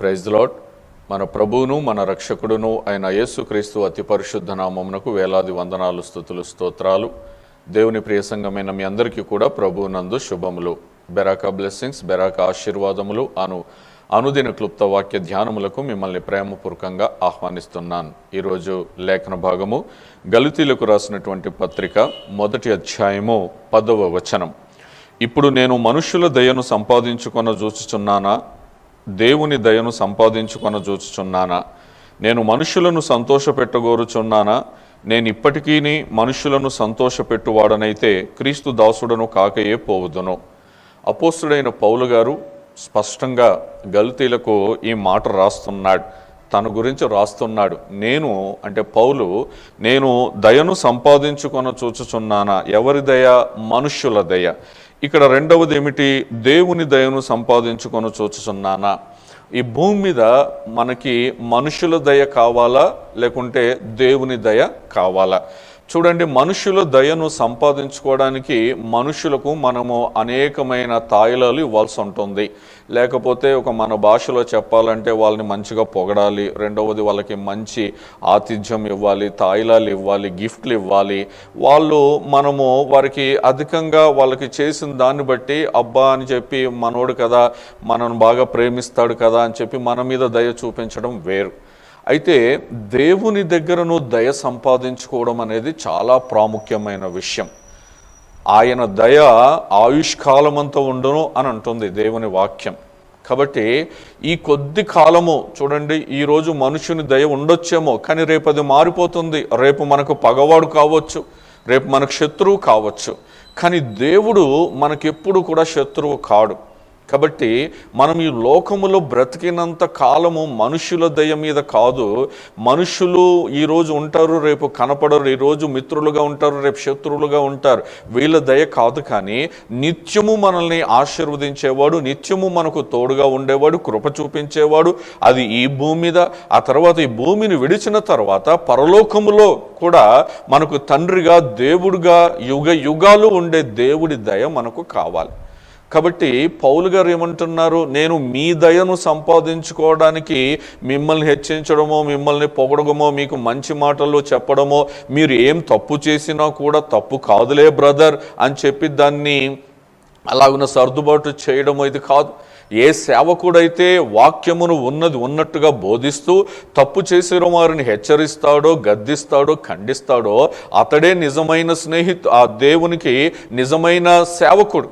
Praise lord మన ప్రభువును మన రక్షకుడును అయిన యేసుక్రీస్తు అతి పరిశుద్ధ నామమునకు వేలాది వందనాలు స్థుతులు స్తోత్రాలు. దేవుని ప్రియ సంఘమైన మీ అందరికీ కూడా ప్రభువునందు శుభములు. బెరాక బ్లెస్సింగ్స్ బెరాక ఆశీర్వాదములు అను అనుదిన క్లుప్త వాక్య ధ్యానములకు మిమ్మల్ని ప్రేమపూర్వకంగా ఆహ్వానిస్తున్నాను. ఈరోజు లేఖన భాగము గలితీలకు రాసినటువంటి పత్రిక మొదటి అధ్యాయము పదవ వచనం. ఇప్పుడు నేను మనుష్యుల దయను సంపాదించుకొన చూచుచున్నానా దేవుని దయను సంపాదించుకొన చూచుచున్నానా? నేను మనుషులను సంతోషపెట్టగోరుచున్నానా? నేను ఇప్పటికీ మనుషులను సంతోషపెట్టువాడనైతే క్రీస్తు దాసుడను కాకయే పోవుదును. అపోస్తుడైన పౌలు గారు స్పష్టంగా గల్తీలకు ఈ మాట రాస్తున్నాడు. తన గురించి రాస్తున్నాడు. నేను అంటే పౌలు నేను దయను సంపాదించుకొన చూచుచున్నానా? ఎవరి దయ? మనుష్యుల దయ. ఇక్కడ రెండవది ఏమిటి దేవుని దయను సంపాదించుకొని చూచుచున్నానా? ఈ భూమి మీద మనకి మనుషుల దయ కావాలా? లేకుంటే దేవుని దయ కావాలా? చూడండి మనుషుల దయను సంపాదించుకోవడానికి మనుషులకు మనము అనేకమైన తాయిలాలు ఇవ్వాల్సి ఉంటుంది. లేకపోతే ఒక మన భాషలో చెప్పాలంటే వాళ్ళని మంచిగా పొగడాలి రెండవది వాళ్ళకి మంచి ఆతిథ్యం ఇవ్వాలి తాయిలాలు ఇవ్వాలి గిఫ్ట్లు ఇవ్వాలి. వాళ్ళు మనము వారికి అధికంగా వాళ్ళకి చేసిన దాన్ని బట్టి అబ్బా అని చెప్పి మనోడు కదా మనను బాగా ప్రేమిస్తాడు కదా అని చెప్పి మన మీద దయ చూపించడం వేరు. అయితే దేవుని దగ్గరను దయ సంపాదించుకోవడం అనేది చాలా ప్రాముఖ్యమైన విషయం. ఆయన దయ ఆయుష్కాలమంతా ఉండను అని అంటుంది దేవుని వాక్యం. కాబట్టి ఈ కొద్ది కాలము చూడండి ఈరోజు మనుషుని దయ ఉండొచ్చేమో కానీ రేపు అది మారిపోతుంది. రేపు మనకు పగవాడు కావచ్చు రేపు మనకు శత్రువు కావచ్చు. కానీ దేవుడు మనకెప్పుడు కూడా శత్రువు కాడు. కాబట్టి మనం ఈ లోకములో బ్రతికినంత కాలము మనుషుల దయ మీద కాదు. మనుషులు ఈరోజు ఉంటారు రేపు కనపడరు. ఈరోజు మిత్రులుగా ఉంటారు రేపు శత్రువులుగా ఉంటారు. వీళ్ళ దయ కాదు కానీ నిత్యము మనల్ని ఆశీర్వదించేవాడు నిత్యము మనకు తోడుగా ఉండేవాడు కృప చూపించేవాడు. అది ఈ భూమి మీద ఆ తర్వాత ఈ భూమిని విడిచిన తర్వాత పరలోకములో కూడా మనకు తండ్రిగా దేవుడిగా యుగ యుగాలు ఉండే దేవుడి దయ మనకు కావాలి. కాబట్టి పౌలు గారు ఏమంటున్నారు? నేను మీ దయను సంపాదించుకోవడానికి మిమ్మల్ని హెచ్చించడమో మిమ్మల్ని పొగడమో మీకు మంచి మాటలు చెప్పడమో మీరు ఏం తప్పు చేసినా కూడా తప్పు కాదులే బ్రదర్ అని చెప్పి దాన్ని అలాగున సర్దుబాటు చేయడమో ఇది కాదు. ఏ సేవకుడైతే వాక్యమును ఉన్నది ఉన్నట్టుగా బోధిస్తూ తప్పు చేసిన వారిని హెచ్చరిస్తాడో గద్దిస్తాడో ఖండిస్తాడో అతడే నిజమైన స్నేహితు ఆ దేవునికి నిజమైన సేవకుడు.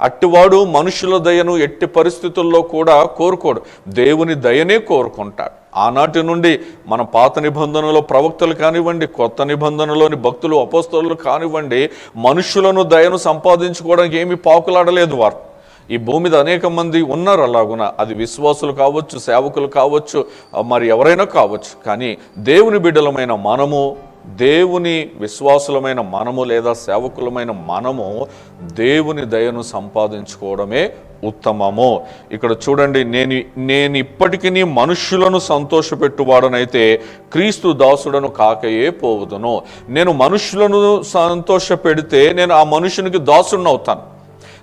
అట్టివాడు మనుషుల దయను ఎట్టి పరిస్థితుల్లో కూడా కోరుకోడు. దేవుని దయనే కోరుకుంటాడు. ఆనాటి నుండి మన పాత నిబంధనలో ప్రవక్తలు కానివ్వండి కొత్త నిబంధనలోని భక్తులు అపోస్తలు కానివ్వండి మనుషులను దయను సంపాదించుకోవడానికి ఏమీ పాకులాడలేదు వారు. ఈ భూమి మీద అనేక మంది ఉన్నారు అలాగున. అది విశ్వాసులు కావచ్చు సేవకులు కావచ్చు మరి ఎవరైనా కావచ్చు. కానీ దేవుని బిడ్డలమైన మనము దేవుని విశ్వాసులమైన మనము లేదా సేవకులమైన మనము దేవుని దయను సంపాదించుకోవడమే ఉత్తమము. ఇక్కడ చూడండి నేను నేను ఇప్పటికీ మనుష్యులను సంతోషపెట్టువాడనైతే క్రీస్తు దాసుడను కాకయే పోవుదును. నేను మనుష్యులను సంతోషపెడితే నేను ఆ మనుషునికి దాసుడిని అవుతాను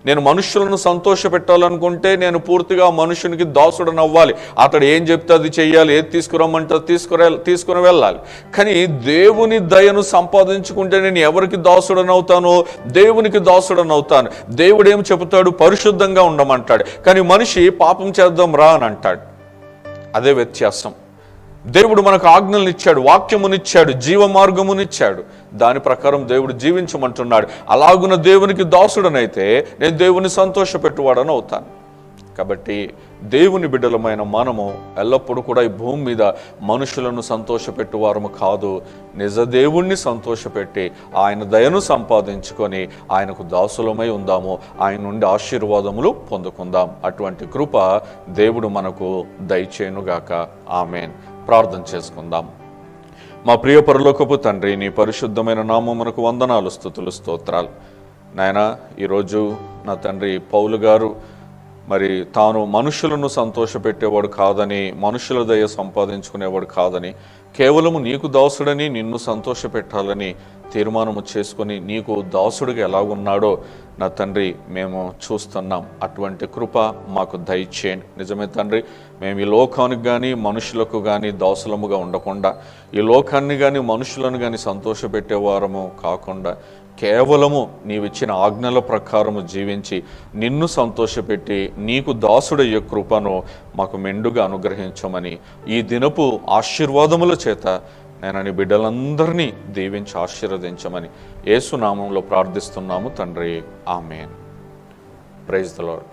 నేను మనుషులను సంతోష పెట్టాలనుకుంటే నేను పూర్తిగా మనుషునికి దాసుడని అవ్వాలి అతడు ఏం చెప్తే అది చెయ్యాలి ఏది తీసుకురమ్మంటే తీసుకురా తీసుకుని వెళ్ళాలి. కానీ దేవుని దయను సంపాదించుకుంటే నేను ఎవరికి దాసుడని అవుతాను దేవునికి దాసుడని అవుతాను దేవుడు ఏం చెబుతాడు? పరిశుద్ధంగా ఉండమంటాడు. కానీ మనిషి పాపం చేద్దాం రా అని అంటాడు. అదే వ్యత్యాసం. దేవుడు మనకు ఆజ్ఞలనిచ్చాడు వాక్యమునిచ్చాడు జీవ మార్గమునిచ్చాడు దాని ప్రకారం దేవుడు జీవించమంటున్నాడు. అలాగున దేవునికి దాసుడనైతే నేను దేవుని సంతోషపెట్టువాడని అవుతాను. కాబట్టి దేవుని బిడ్డలమైన మనము ఎల్లప్పుడూ కూడా ఈ భూమి మీద మనుషులను సంతోషపెట్టువారము కాదు. నిజ దేవుణ్ణి సంతోషపెట్టి ఆయన దయను సంపాదించుకొని ఆయనకు దాసులమై ఉందాము. ఆయన నుండి ఆశీర్వాదములు పొందుకుందాం. అటువంటి కృప దేవుడు మనకు దయచేయునుగాక. ఆమెన్. ప్రార్థన చేసుకుందాం. మా ప్రియ పరలోకపు తండ్రి నీ పరిశుద్ధమైన నామమునకు వందనాలు స్థుతులు స్తోత్రాలు. నాయన ఈరోజు నా తండ్రి పౌలు గారు మరి తాను మనుషులను సంతోషపెట్టేవాడు కాదని మనుషుల దయ సంపాదించుకునేవాడు కాదని కేవలము నీకు దాసుడని నిన్ను సంతోషపెట్టాలని తీర్మానము చేసుకొని నీకు దాసుడిగా ఎలాగున్నాడో నా తండ్రి మేము చూస్తున్నాం. అటువంటి కృప మాకు దయచేయండి. నిజమే తండ్రి మేము ఈ లోకానికి కానీ మనుషులకు కానీ దాసులముగా ఉండకుండా ఈ లోకాన్ని కానీ మనుషులను కానీ సంతోషపెట్టేవారము కాకుండా కేవలము నీవిచ్చిన ఆజ్ఞల ప్రకారము జీవించి నిన్ను సంతోషపెట్టి నీకు దాసుడయ్యే కృపను మాకు మెండుగా అనుగ్రహించమని ఈ దినపు ఆశీర్వాదముల చేత నేను నీ బిడ్డలందరినీ దీవించి ఆశీర్వదించమని యేసునామంలో ప్రార్థిస్తున్నాము తండ్రి. ఆమెన్. Praise the lord